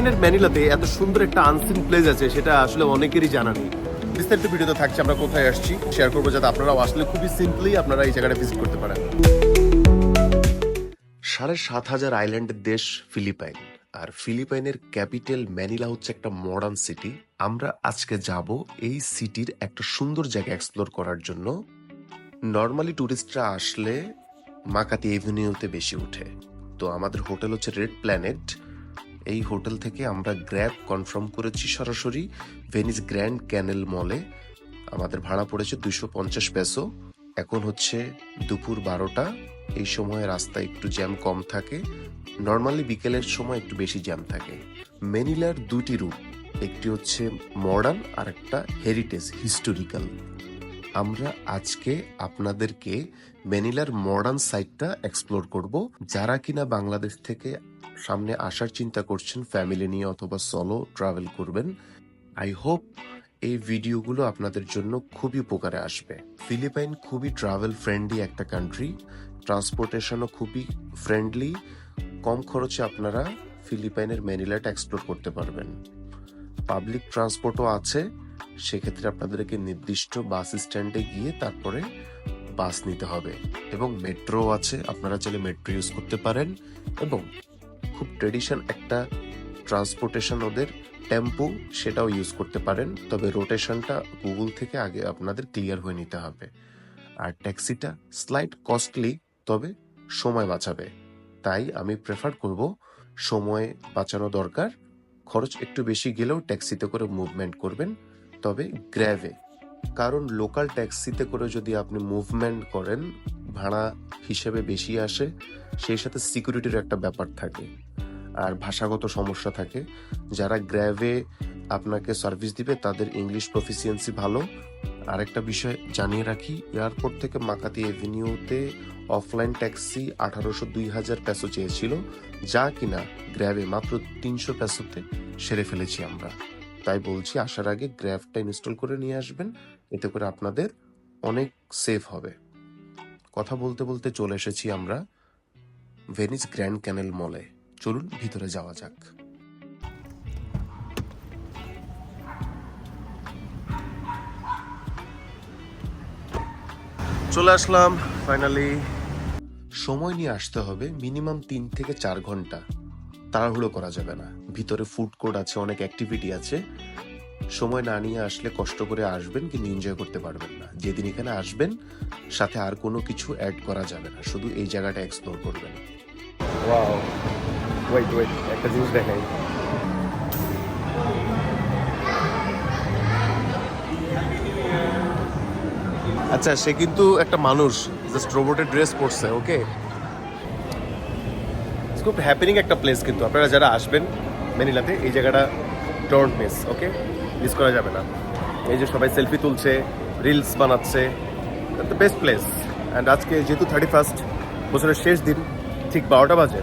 ফিলিপাইনের ম্যানিলাতে এত সুন্দর একটা আনসিন প্লেস আছে, সেটা আসলে অনেকেরই জানা নেই। বিস্তারিত ভিডিওতে থাকছে, আমরা কোথায় আসছি শেয়ার করব যাতে আপনারাও আসলে খুবই সিম্পলি আপনারা এই জায়গাটা ভিজিট করতে পারেন। সাড়ে সাত হাজার আইল্যান্ডের দেশ ফিলিপাইন, আর ফিলিপাইনের ক্যাপিটাল ম্যানিলা হচ্ছে একটা মডার্ন সিটি আমরা আজকে যাব এই সিটির একটা সুন্দর জায়গা এক্সপ্লোর করার জন্য। নর্মালি ট্যুরিস্টরা আসলে মাকাতি এভিনিউতে বেশি ওঠে। তো আমাদের হোটেল হচ্ছে রেড প্ল্যানেট এই হোটেল থেকে আমরা গ্র্যাব কনফার্ম করেছি সরাসরি ভেনিস গ্র্যান্ড ক্যানেল মলে। আমাদের ভাড়া পড়েছে দুশো পঞ্চাশ পেসো। এখন হচ্ছে দুপুর বারোটা। এই সময় রাস্তায় একটু জ্যাম কম থাকে। নর্মালি বিকেলের সময় একটু বেশি জ্যাম থাকে। মেনিলার দুটি রুট একটি হচ্ছে মডার্ন আর একটা হেরিটেজ, হিস্টোরিক্যাল। আমরা আজকে আপনাদেরকে ম্যানিলার মডার্ন সাইটটা এক্সপ্লোর করব। যারা কিনা বাংলাদেশ থেকে সামনে আসার চিন্তা করছেন ফ্যামিলি নিয়ে অথবা সলো ট্রাভেল করবেন। আই হোপ এই ভিডিওগুলো আপনাদের জন্য খুবই উপকারে আসবে। ফিলিপাইন খুবই ট্রাভেল ফ্রেন্ডলি একটা কান্ট্রি ট্রান্সপোর্টেশনও খুবই ফ্রেন্ডলি কম খরচে আপনারা ফিলিপাইনের ম্যানিলাটা এক্সপ্লোর করতে পারবেন। পাবলিক ট্রান্সপোর্টও আছে, সেক্ষেত্রে আপনাদেরকে নির্দিষ্ট বাস স্ট্যান্ডে গিয়ে তারপরে বাস নিতে হবে। এবং মেট্রো আছে, আপনারা চাইলে মেট্রো ইউজ করতে পারেন। এবং খুব ট্রেডিশন একটা ট্রান্সপোর্টেশন ওদের টেম্পো সেটাও ইউজ করতে পারেন। তবে রোটেশনটা গুগল থেকে আগে আপনাদের ক্লিয়ার হয়ে নিতে হবে। আর ট্যাক্সিটা স্লাইট কস্টলি তবে সময় বাঁচাবে। তাই আমি প্রেফার করব সময় বাঁচানো দরকার। খরচ একটু বেশি গেলেও ট্যাক্সিতে করে মুভমেন্ট করবেন। তবে গ্র্যাভে কারণ লোকাল ট্যাক্সিতে করে যদি আপনি মুভমেন্ট করেন, ভাড়া হিসেবে বেশি আসে, সেই সাথে সিকিউরিটির একটা ব্যাপার থাকে। আর ভাষাগত সমস্যা থাকে। যারা গ্র্যাভে আপনাকে সার্ভিস দিবে, তাদের ইংলিশ প্রফিসিয়েন্সি ভালো। আরেকটা বিষয় জানিয়ে রাখি, এয়ারপোর্ট থেকে মাকাতি এভিনিউতে অফলাইন ট্যাক্সি আঠারোশো দুই হাজার প্যাসো চেয়েছিল। যা কিনা গ্র্যাবে মাত্র তিনশো প্যাসোতে সেরে ফেলেছি আমরা। তাই বলছি, আসার আগে গ্র্যাবটা ইনস্টল করে নিয়ে আসবেন। এতে করে আপনাদের অনেক সেফ হবে। কথা বলতে বলতে চলে এসেছি আমরা ভেনিস গ্র্যান্ড ক্যানেল মলে। চলুন ভিতরে যাওয়া যাক। চলে আসলাম ফাইনালি সময় নিয়ে আসতে হবে মিনিমাম তিন থেকে চার ঘণ্টা। তাড়াহুড়ো করা যাবে না। ভিতরে ফুড কোর্ট আছে, অনেক অ্যাক্টিভিটি আছে। সময় না নিয়ে আসলে কষ্ট করে আসবেন কিন্তু এনজয় করতে পারবেন না। যেদিন এখানে আসবেন, সাথে আর কোনো কিছু অ্যাড করা যাবে না। শুধু এই জায়গাটা এক্সপ্লোর করবেন। ওয়াও ওয়েট ওয়েট একটা জিনিস দেখাই আচ্ছা সে কিন্তু একটা মানুষ জাস্ট রোবটের ড্রেস পরছে ওকে খুব হ্যাপেনিং একটা প্লেস কিন্তু। আপনারা যারা আসবেন মেনিলাতে, এই জায়গাটা ডোন্ট মিস ওকে মিস করা যাবে না। এই যে সবাই সেলফি তুলছে রিলস বানাচ্ছে দ্য বেস্ট প্লেস অ্যান্ড আজকে যেহেতু থার্টি ফার্স্ট বছরের শেষ দিন ঠিক বারোটা বাজে।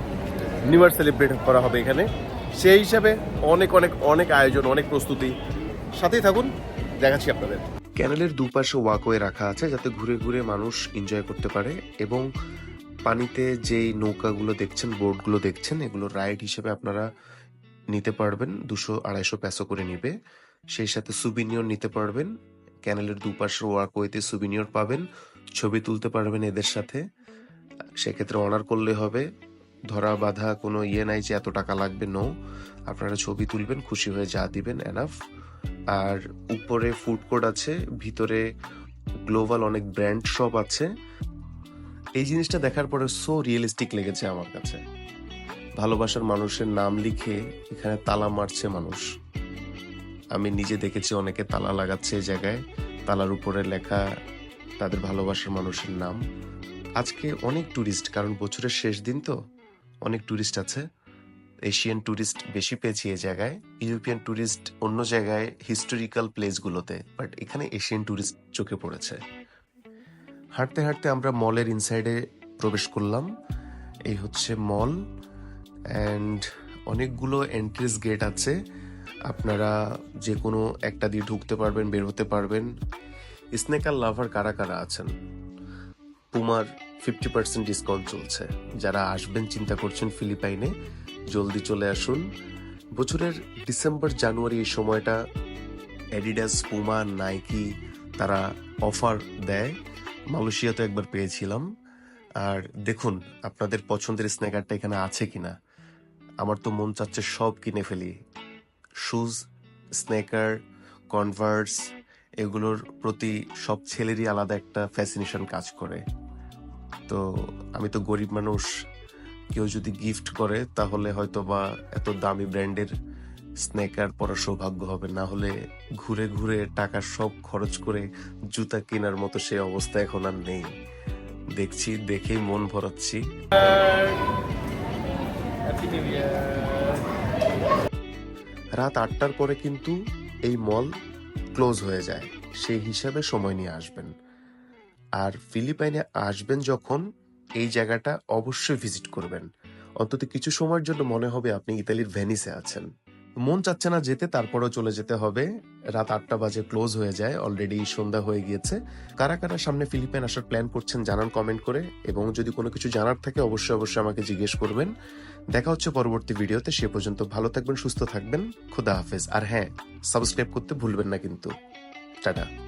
নিউ সেলিব্রেট করা হবে এখানে। সেই হিসাবে অনেক অনেক অনেক আয়োজন, অনেক প্রস্তুতি। সাথেই থাকুন, দেখাচ্ছি আপনাদের। ক্যানেলের দুপাশে ওয়াকওয়ে রাখা আছে যাতে ঘুরে ঘুরে মানুষ এনজয় করতে পারে এবং পানিতে যেই নৌকাগুলো দেখছেন বোটগুলো দেখছেন, এগুলো রাইড হিসেবে আপনারা নিতে পারবেন। দুশো আড়াইশো প্যাসো করে নিবে। সেই সাথে সুবিনিয়র নিতে পারবেন। ক্যানেলের দুপাশের ওয়াকওয়েতে সুবিনিয়র পাবেন। ছবি তুলতে পারবেন এদের সাথে। সেক্ষেত্রে অর্ডার করলে হবে। ধরা বাঁধা কোনো ইয়ে নাই যে এত টাকা লাগবে নো আপনারা ছবি তুলবেন, খুশি হয়ে যা দিবেন এনাফ আর উপরে ফুড কোর্ট আছে, ভিতরে গ্লোবাল অনেক ব্র্যান্ড শপ আছে। এই জিনিসটা দেখার পরে সো রিয়েলিস্টিক লেগেছে আমার কাছে। ভালোবাসার মানুষের নাম লিখে এখানে তালা মারছে মানুষ। আমি নিজে দেখেছি অনেকে তালা লাগাচ্ছে এই জায়গায়। তালার উপরে লেখা তাদের ভালোবাসার মানুষের নাম। আজকে অনেক ট্যুরিস্ট কারণ বছরের শেষ দিন তো। অনেক ট্যুরিস্ট আছে। এশিয়ান ট্যুরিস্ট বেশি পেয়েছি এই জায়গায়। ইউরোপিয়ান ট্যুরিস্ট অন্য জায়গায় হিস্টোরিক্যাল প্লেসগুলোতে বাট এখানে এশিয়ান ট্যুরিস্ট চোখে পড়েছে। হাঁটতে হাঁটতে আমরা মলের ইনসাইডে প্রবেশ করলাম। এই হচ্ছে মল অ্যান্ড অনেকগুলো এন্ট্রিস গেট আছে। আপনারা যে কোনো একটা দিয়ে ঢুকতে পারবেন, বের হতে পারবেন। স্নেকার লাভার কারা কারা আছেন? পুমার ফিফটি পার্সেন্ট ডিসকাউন্ট চলছে। যারা আসবেন, চিন্তা করছেন ফিলিপাইনে, জলদি চলে আসুন। বছরের ডিসেম্বর, জানুয়ারি এই সময়টা অ্যাডিডাস পুমা নাইকি তারা অফার দেয়। মালয়েশিয়া তো একবার পেয়েছিলাম। আর দেখুন, আপনাদের পছন্দের স্ন্যাকারটা এখানে আছে কিনা। আমার তো মন চাচ্ছে সব কিনে ফেলি। শুজ স্নেকার কনভার্স এগুলোর প্রতি সব ছেলেরই আলাদা একটা ফ্যাসিনেশন কাজ করে। তো আমি তো গরিব মানুষ, কেউ যদি গিফট করে তাহলে হয়তো বা এত দামি ব্র্যান্ডের স্নেকার পরার সৌভাগ্য হবে। না হলে ঘুরে ঘুরে টাকা সব খরচ করে জুতা কেনার মতো সে অবস্থা এখন আর নেই। দেখছি, দেখেই মন ভরাচ্ছি। রাত আটটার পরে কিন্তু এই মল ক্লোজ হয়ে যায়। সেই হিসাবে সময় নিয়ে আসবেন। আর ফিলিপাইনে আসবেন যখন, এই জায়গাটা অবশ্যই ভিজিট করবেন। অন্তত কিছু সময়ের জন্য মনে হবে আপনি ইতালির ভেনিসে আছেন। মন চাচ্ছে না যেতে, তারপরেও চলে যেতে হবে। রাত আটটা বাজে ক্লোজ হয়ে যায়, অলরেডি সন্ধ্যা হয়ে গিয়েছে। কারা কারা সামনে ফিলিপাইন আসার প্ল্যান করছেন জানান কমেন্ট করে, এবং যদি কোনো কিছু জানার থাকে অবশ্যই অবশ্যই আমাকে জিজ্ঞেস করবেন। দেখা হচ্ছে পরবর্তী ভিডিওতে, সে পর্যন্ত ভালো থাকবেন, সুস্থ থাকবেন, খুদা হাফেজ। আর হ্যাঁ সাবস্ক্রাইব করতে ভুলবেন না কিন্তু। টাটা।